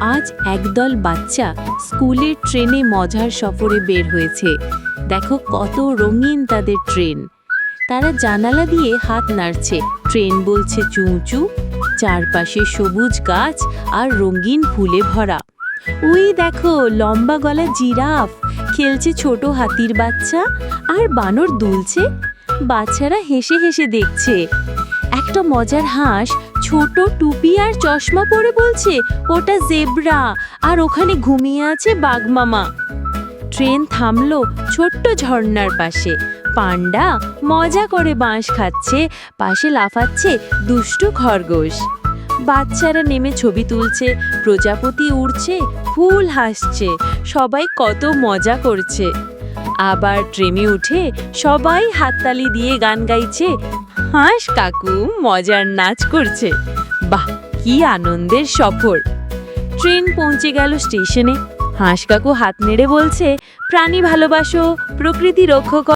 আজ একদল বাচ্চা স্কুলের ট্রেনে মজার সফরে বের হয়েছে। দেখো কত রঙিন তাদের ট্রেন। তারা জানালা দিয়ে হাত নাড়ছে। ট্রেন বলছে চুঁচু, চারপাশে সবুজ গাছ আর রঙিন ফুলে ভরা। ওই দেখো, লম্বা গলা জিরাফ, খেলছে ছোট হাতির বাচ্চা আর বানর দুলছে। বাচ্চারা হেসে হেসে দেখছে। একটা মজার হাঁস ছোট টুপি আর চশমা পরে বলছে, ওটা জেব্রা, আর ওখানে ঘুমিয়ে আছে বাঘমামা ট্রেন থামলো ছোট্ট ঝর্ণার পাশে। পান্ডা মজা করে বাঁশ খাচ্ছে, পাশে লাফাচ্ছে দুষ্টু খরগোশ। বাচ্চারা নেমে ছবি তুলছে, প্রজাপতি উড়ছে, ফুল হাসছে, সবাই কত মজা করছে। আবার ট্রেনে উঠে সবাই হাততালি দিয়ে গান গাইছে হাঁস কাকু মজার নাচ করছে। বাহ, কি আনন্দের সফর। ট্রেন পৌঁছে গেল স্টেশনে। হাঁস কাকু হাত নেড়ে বলছে, প্রাণী ভালোবাসো, প্রকৃতি রক্ষক